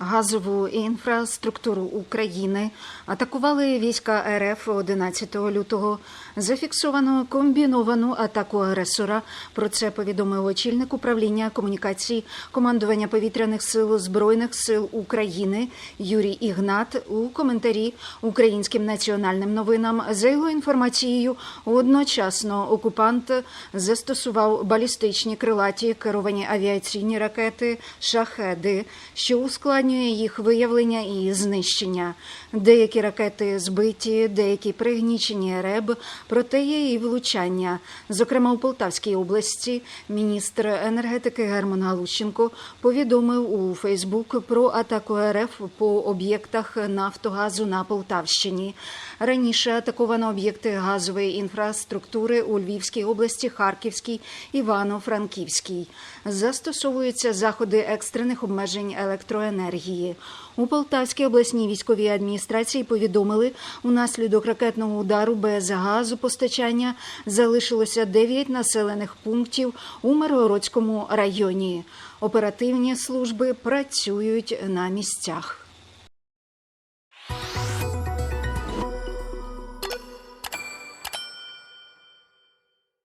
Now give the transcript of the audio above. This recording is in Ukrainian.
газову інфраструктуру України атакували війська РФ 11 лютого. Зафіксовано комбіновану атаку агресора. Про це повідомив очільник управління комунікацій командування повітряних сил збройних сил України Юрій Ігнат у коментарі українським національним новинам. За його інформацією, одночасно окупант застосував балістичні крилаті керовані авіаційні ракети шахеди, що ускладнює їх виявлення і знищення. Деякі ракети збиті, деякі пригнічені РЕБ, проте є і влучання. Зокрема, у Полтавській області міністр енергетики Герман Галущенко повідомив у Фейсбук про атаку РФ по об'єктах Нафтогазу на Полтавщині. Раніше атаковано об'єкти газової інфраструктури у Львівській області, Харківській, Івано-Франківській. Застосовуються заходи екстрених обмежень електроенергії. У Полтавській обласній військовій адміністрації повідомили, унаслідок ракетного удару без газопостачання залишилося 9 населених пунктів у Миргородському районі. Оперативні служби працюють на місцях.